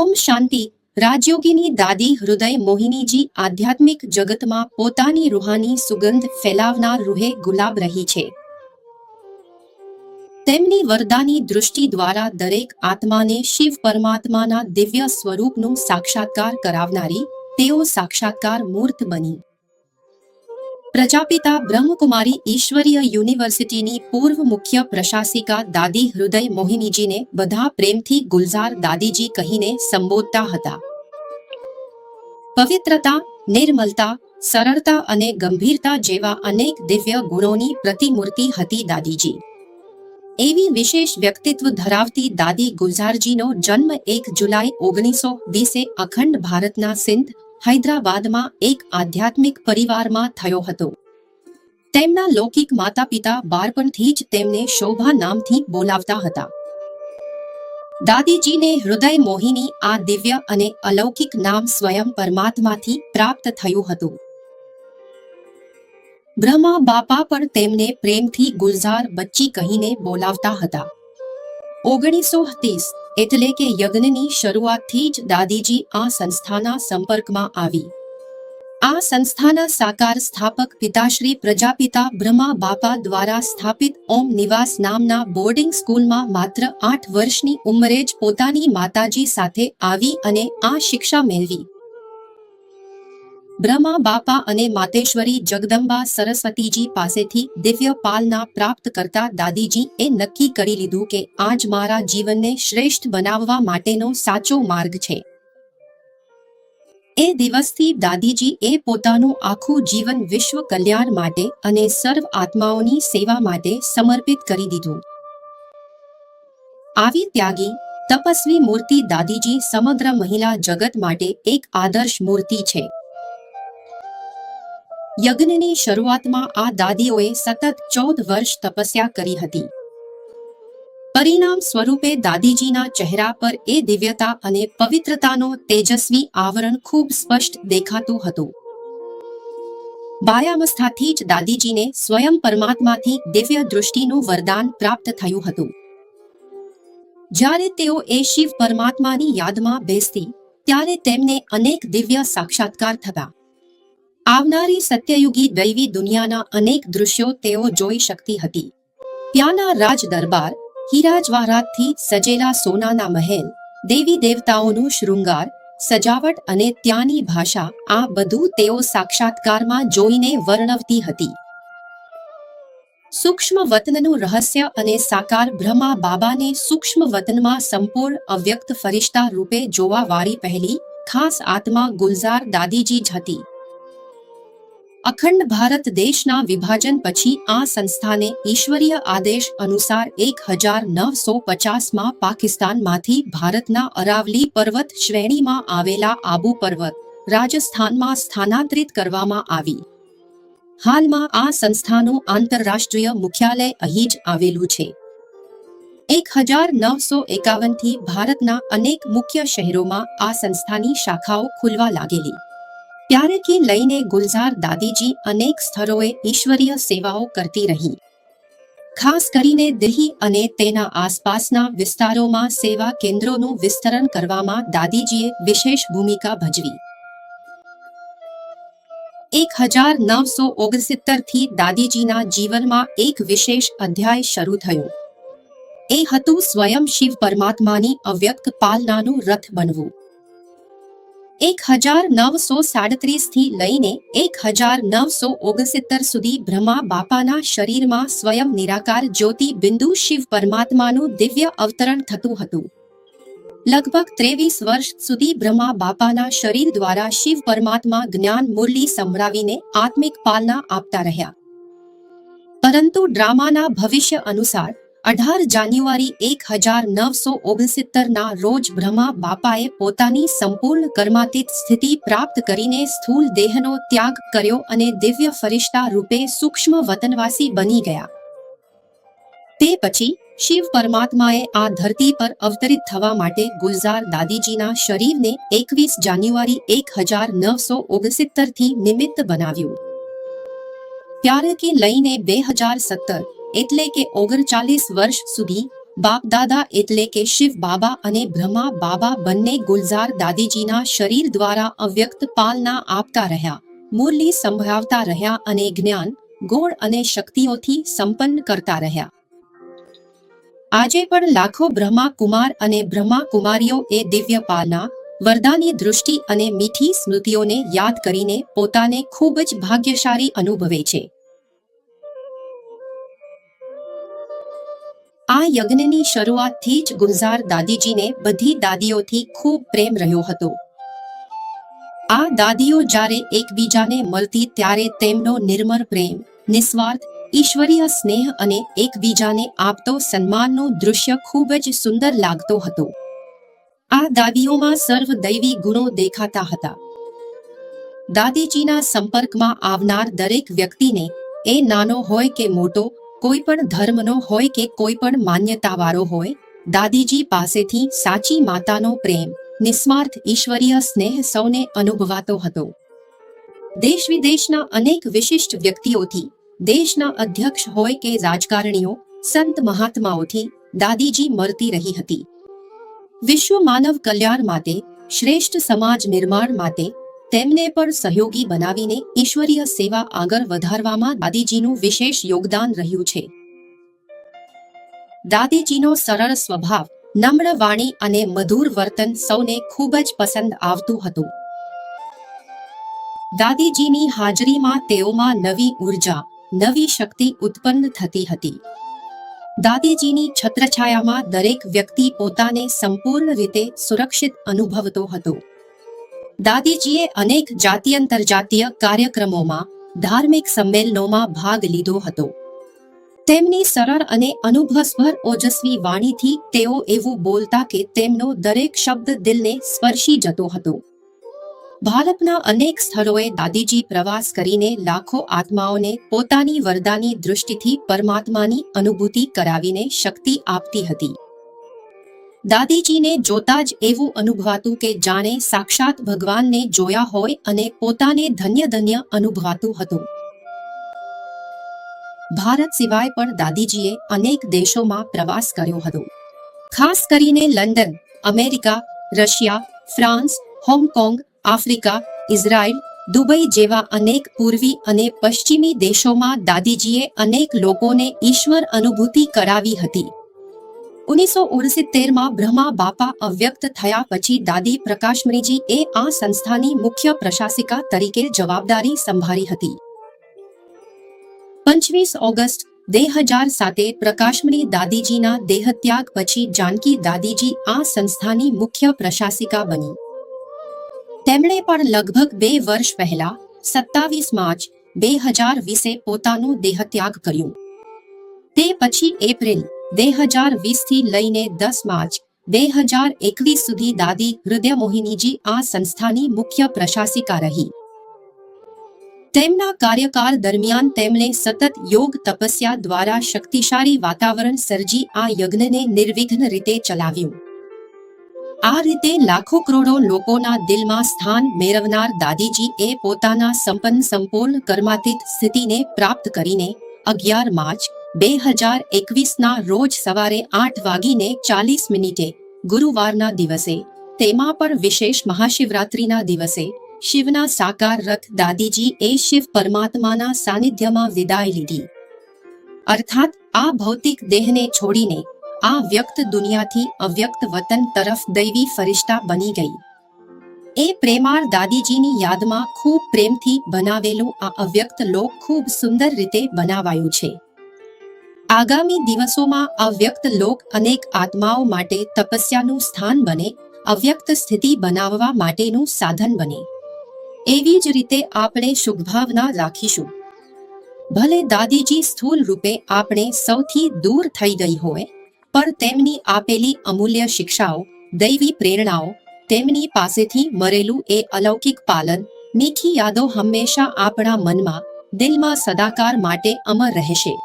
ઓમ શાંતિ. રાજયોગીની દાદી હૃદય મોહિનીજી આધ્યાત્મિક જગતમાં પોતાની રૂહાની સુગંધ ફેલાવનાર રૂહે ગુલાબ રહી છે. તેમની વરદાની દૃષ્ટિ દ્વારા દરેક આત્માને શિવ પરમાત્માના દિવ્ય સ્વરૂપનું સાક્ષાત્કાર કરાવનારી તેઓ સાક્ષાત્કાર મૂર્ત બની. પ્રજાપિતા બ્રહ્મકુમારી ઈશ્વરીય યુનિવર્સિટીની પૂર્વ મુખ્ય પ્રશાસિકા દાદી હૃદય મોહિનીજીને બધા પ્રેમથી ગુલઝાર દાદીજી કહીને સંબોધતા હતા પવિત્રતા નિર્મલતા સરળતા અને ગંભીરતા જેવા અનેક દિવ્ય ગુણોની પ્રતિમૂર્તિ હતી દાદીજી એવી વિશેષ વ્યક્તિત્વ ધરાવતી દાદી ગુલઝારજીનો જન્મ એક જુલાઈ ઓગણીસો વીસે અખંડ ભારતના સિંધ હૈદરાબાદમાં એક આધ્યાત્મિક પરિવારમાં થયો હતો. તેમના લૌકિક માતા પિતા બાળપણથી જ તેમને શોભા નામથી બોલાવતા હતા. દાદીજીને હૃદય મોહિની આ દિવ્ય અને અલૌકિક નામ સ્વયં પરમાત્માથી પ્રાપ્ત થયું હતું. બ્રહ્મા બાપા પણ તેમને પ્રેમથી ગુલઝાર બચ્ચી કહીને બોલાવતા હતા. ઓગણીસો ત્રીસ એટલે કે યજ્ઞની શરૂઆતથી જ દાદીજી આ સંસ્થાના સંપર્કમાં આવી. આ સંસ્થાના સાકાર સ્થાપક પિતાશ્રી પ્રજાપિતા બ્રહ્મા બાપા દ્વારા સ્થાપિત ઓમ નિવાસ નામના બોર્ડિંગ સ્કૂલમાં માત્ર આઠ વર્ષની ઉંમરે જ પોતાની માતાજી સાથે આવી અને આ શિક્ષા મેળવી. બ્રહ્મા, બાપા અને માતેશ્વરી જગદંબા સરસ્વતીજી પાસેથી દિવ્ય પાલના પ્રાપ્ત કરતા દાદીજી એ નક્કી કરી લીધું કે આજ મારા જીવનને શ્રેષ્ઠ બનાવવા માટેનો સાચો માર્ગ છે. એ દિવસથી દાદીજી એ પોતાનું આખું જીવન વિશ્વ કલ્યાણ માટે અને સર્વ આત્માઓની સેવા માટે સમર્પિત કરી દીધું. આવી ત્યાગી, તપસ્વી મૂર્તિ દાદીજી સમગ્ર મહિલા જગત માટે એક આદર્શ મૂર્તિ છે. યજ્ઞની શરૂઆતમાં આ દાદીઓએ સતત ચૌદ વર્ષ તપસ્યા કરી હતી. પરિણામ સ્વરૂપે દાદીજીના ચહેરા પર એ દિવ્યતા અને પવિત્રતાનો તેજસ્વી આવરણ ખૂબ સ્પષ્ટ દેખાતું હતું. બાયાવસ્થાથી જ દાદીજીને સ્વયં પરમાત્માથી દિવ્ય દૃષ્ટિનું વરદાન પ્રાપ્ત થયું હતું. જ્યારે તેઓ એ શિવ પરમાત્માની યાદમાં બેસતી, ત્યારે તેમને અનેક દિવ્ય સાક્ષાત્કાર થતા. આવનારી સત્યયુગી દૈવી દુનિયાના અનેક દૃશ્યો તેઓ જોઈ શકતી હતી. ત્યાંના રાજ દરબાર હીરાજવાહરાતથી સજેલા સોનાના મહેલ, દેવી દેવતાઓનું શૃંગાર, સજાવટ અને ત્યાંની ભાષા, આ બધું તેઓ સાક્ષાત્કારમાં જોઈને વર્ણવતી હતી. સૂક્ષ્મ વતનનું રહસ્ય અને સાકાર બ્રહ્મા બાબાને સૂક્ષ્મ વતનમાં સંપૂર્ણ અવ્યક્ત ફરિશ્તા રૂપે જોવા વાળી પહેલી ખાસ આત્મા ગુલઝાર દાદીજી જ હતી. અખંડ ભારત દેશના વિભાજન પછી આ સંસ્થાને ઈશ્વરીય આદેશ અનુસાર એક હજાર નવસો પચાસમાં પાકિસ્તાનમાંથી ભારતના અરાવલી પર્વત શ્રેણીમાં આવેલા આબુ પર્વત રાજસ્થાનમાં સ્થાનાંતરિત કરવામાં આવી. હાલમાં આ સંસ્થાનું આંતરરાષ્ટ્રીય મુખ્યાલય અહીં જ આવેલું છે. એક હજાર નવસો એકાવનથી ભારતના અનેક મુખ્ય શહેરોમાં આ સંસ્થાની શાખાઓ ખુલવા લાગેલી. ત્યારેથી લઈને ગુલઝાર દાદીજી અનેક સ્થળોએ ઈશ્વરીય સેવાઓ કરતી રહી. ખાસ કરીને દિલ્હી અને તેના આસપાસના વિસ્તારોમાં સેવા કેન્દ્રોનું વિસ્તરણ કરવામાં દાદીજીએ વિશેષ ભૂમિકા ભજવી. એક હજાર નવસો ઓગણસિત્તરથી દાદીજીના જીવનમાં એક વિશેષ અધ્યાય શરૂ થયો. એ હતું સ્વયં શિવ પરમાત્માની અવ્યક્ત પાલનાનું રથ બનવું. એક હજાર નવસો સાડત્રીસથી લઈને એક હજાર નવસો ઓગણસિત્તેર સુધી બ્રહ્મા બાપાના શરીરમાં સ્વયં નિરાકાર જ્યોતિ બિંદુ શિવ પરમાત્માનું દિવ્ય અવતરણ થતું હતું. લગભગ ત્રેવીસ વર્ષ સુધી બ્રહ્મા બાપાના શરીર દ્વારા શિવ પરમાત્મા જ્ઞાન મુરલી સંભળાવીને આત્મિક પાલના આપતા રહ્યા. પરંતુ ડ્રામાના ભવિષ્ય અનુસાર અઢાર જાન્યુઆરી એક હજાર નવસો ઓગણસિત્તરના રોજ બ્રહ્મા બાપાએ પોતાની સંપૂર્ણ કર્માતીત સ્થિતિ પ્રાપ્ત કરીને સ્થૂલ દેહનો ત્યાગ કર્યો અને દિવ્ય ફરિશ્તા રૂપે સૂક્ષ્મ વતનવાસી બની ગયા. તે પછી શિવ પરમાત્માએ આ ધરતી પર અવતરિત થવા માટે ગુલઝાર દાદીજીના શરીરને એકવીસ જાન્યુઆરી એક હજાર નવસો ઓગણસિત્તરથી નિમિત્ત બનાવ્યું. ત્યારે કે લઈને બે હજાર સત્તર એટલે કે ઓગણચાલીસ વર્ષ સુધી બાપદાદા એટલે કે શિવ બાબા અને બ્રહ્મા બાબા બંને ગુલઝાર દાદીજીના શરીર દ્વારા અવ્યક્ત પાલના આપતા રહ્યા, મુરલી સંભળાવતા રહ્યા અને જ્ઞાન ગુણ અને શક્તિઓથી સંપન્ન કરતા રહ્યા. આજે પણ લાખો બ્રહ્મા કુમાર અને બ્રહ્મા કુમારીઓ એ દિવ્ય પાલના, વરદાની દૃષ્ટિ અને મીઠી સ્મૃતિઓને યાદ કરીને પોતાને ખૂબ જ ભાગ્યશાળી અનુભવે છે. આ યજ્ઞની શરૂઆતથી જ ગુંઝાર દાદીજીને બધી દાદીઓથી ખૂબ પ્રેમ રહ્યો હતો. આ દાદીઓ જ્યારે એકબીજાને મળતી ત્યારે તેમનો નિર્મળ પ્રેમ, નિસ્વાર્થ, ઈશ્વરીય સ્નેહ અને એકબીજાને આપતો સન્માનનો દૃશ્ય ખૂબ જ સુંદર લાગતો હતો. આ દાદીઓમાં સર્વ દૈવી ગુણો દેખાતા હતા. દાદીજીના સંપર્કમાં આવનાર દરેક વ્યક્તિને, એ નાનો હોય કે મોટો કોઈ પણ ધર્મનો હોય કે કોઈ પણ માન્યતાવાળો હોય, દાદીજી પાસેથી સાચી માતાનો પ્રેમ, નિસ્વાર્થ ઈશ્વરીય સ્નેહ સૌને અનુભવાતો હતો. દેશ વિદેશના અનેક વિશિષ્ટ વ્યક્તિઓથી, દેશના અધ્યક્ષ હોય કે રાજકારણીઓ, સંત મહાત્માઓથી દાદીજી મળતી રહી હતી. વિશ્વ માનવ કલ્યાણ માટે, શ્રેષ્ઠ સમાજ નિર્માણ માટે તેમને પણ સહયોગી બનાવીને ઈશ્વરીય સેવા આગળ વધારવામાં દાદીજીનું વિશેષ યોગદાન રહ્યું છે. દાદીજીનો સરળ સ્વભાવ, નમ્ર વાણી અને મધુર વર્તન સૌને ખૂબ જ પસંદ આવતું હતું. દાદીજીની હાજરીમાં તેઓમાં નવી ઊર્જા, નવી શક્તિ ઉત્પન્ન થતી હતી. દાદીજીની છત્રછાયામાં દરેક વ્યક્તિ પોતાને સંપૂર્ણ રીતે સુરક્ષિત અનુભવતો હતો. દાદીજીએ અનેક જાત્યંતરજાતીય કાર્યક્રમોમાં, ધાર્મિક સંમેલનોમાં ભાગ લીધો હતો. તેમની સરળ અને અનુભવસભર ઓજસ્વી વાણીથી તેઓ એવું બોલતા કે તેમનો દરેક શબ્દ દિલને સ્પર્શી જતો હતો. ભારતના અનેક સ્થળોએ દાદીજી પ્રવાસ કરીને લાખો આત્માઓને પોતાની વરદાની દૃષ્ટિથી પરમાત્માની અનુભૂતિ કરાવીને શક્તિ આપતી હતી. દાદીજીને જોતા જ એવું અનુભવાતું કે જાણે સાક્ષાત ભગવાનને જોયા હોય અને પોતાને ધન્ય ધન્ય અનુભવાતું હતું. ભારત સિવાય પણ દાદીજીએ અનેક દેશોમાં પ્રવાસ કર્યો હતો. ખાસ કરીને London, America, Russia, France, Hong Kong, Africa, Israel, Dubai જેવા અનેક પૂર્વી અને પશ્ચિમી દેશોમાં દાદીજીએ અનેક લોકોને ઈશ્વર અનુભૂતિ કરાવી હતી. ઓગણીસો ઉનસિત્તેરમાં બ્રહ્મા બાપા અવ્યક્ત થયા પછી દાદી પ્રકાશમણીજી એ આ સંસ્થાની મુખ્ય પ્રશાસિકા તરીકે જવાબદારી સંભાળી હતી. પંચવીસ ઓગસ્ટ, બે હજાર સાતે પ્રકાશમણી દાદીજીના દેહત્યાગ પછી જાનકી દાદીજી આ સંસ્થાની મુખ્ય પ્રશાસિકા બની. તેમણે પણ લગભગ બે વર્ષ પહેલા, સત્તાવીસ માર્ચ, બે હજાર વીસે પોતાનું દેહત્યાગ કર્યું. તે પછી એપ્રિલ બે હજાર વીસથી લઈને દસ માર્ચ બે હજાર એકવીસ સુધી દાદી હૃદય મોહિનીજી આ સંસ્થાની મુખ્ય પ્રશાસિકા રહી. તેમના કાર્યકાળ દરમિયાન તેમણે સતત યોગ તપસ્યા દ્વારા શક્તિશાળી વાતાવરણ સર્જી આ યજ્ઞને નિર્વિઘ્ન રીતે ચલાવ્યું. આ રીતે લાખો કરોડો લોકોના દિલમાં સ્થાન મેળવનાર દાદીજી એ પોતાના સંપન્ન સંપૂર્ણ કર્માતીત સ્થિતિને પ્રાપ્ત કરીને અગિયાર માર્ચ બે હજાર એકવીસના રોજ સવારે આઠ વાગીને ચાલીસ મિનિટે ગુરુવારના દિવસે, તેમાં પણ વિશેષ મહાશિવરાત્રિના દિવસે, શિવના સાકાર રથ દાદીજી એ શિવ પરમાત્માના સાનિધ્યમાં વિદાય લીધી. અર્થાત, આ ભૌતિક દેહને છોડીને, આ વ્યક્ત દુનિયાથી અવ્યક્ત વતન તરફ દૈવી ફરિશ્તા બની ગઈ. એ પ્રેમાળ દાદીજીની યાદમાં ખૂબ પ્રેમથી બનાવેલું આ અવ્યક્ત લોક ખૂબ સુંદર રીતે બનાવાયું છે. આગામી દિવસોમાં અવ્યક્ત લોક અનેક આત્માઓ માટે તપસ્યાનું સ્થાન બને, અવ્યક્ત સ્થિતિ બનાવવા માટેનું સાધન બને. એવી જ રીતે આપણે શુભભાવના રાખીશું. ભલે દાદીજી સ્થૂલ રૂપે આપણે સૌથી દૂર થઈ ગઈ હોય, પણ તેમની આપેલી અમૂલ્ય શિક્ષાઓ, દૈવી પ્રેરણાઓ, તેમની પાસેથી મરેલું એ અલૌકિક પાલન, મીઠી યાદો હંમેશા આપણા મનમાં, દિલમાં સદાકાર માટે અમર રહેશે.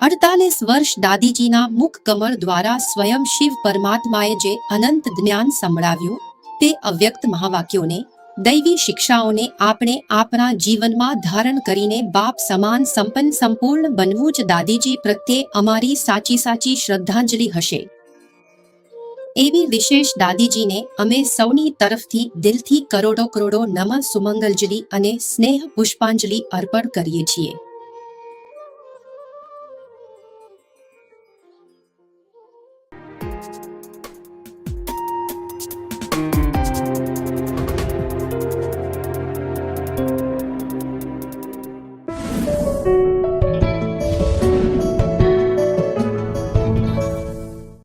અડતાલીસ વર્ષ દાદીજીના મુખ કમળ દ્વારા સ્વયં શિવ પરમાત્માએ જે અનંત જ્ઞાન સંભળાવ્યું, તે અવ્યક્ત મહાવાક્યોને, દૈવી શિક્ષાઓને આપણે આપણા જીવનમાં ધારણ કરીને બાપ સમાન સંપન્ન સંપૂર્ણ બનવું જ દાદીજી પ્રત્યે અમારી સાચી સાચી શ્રદ્ધાંજલિ હશે. એવી વિશેષ દાદીજીને અમે સૌની તરફથી દિલથી કરોડો કરોડો નમઃ સુમંગલજલિ અને સ્નેહ પુષ્પાંજલિ અર્પણ કરીએ છીએ.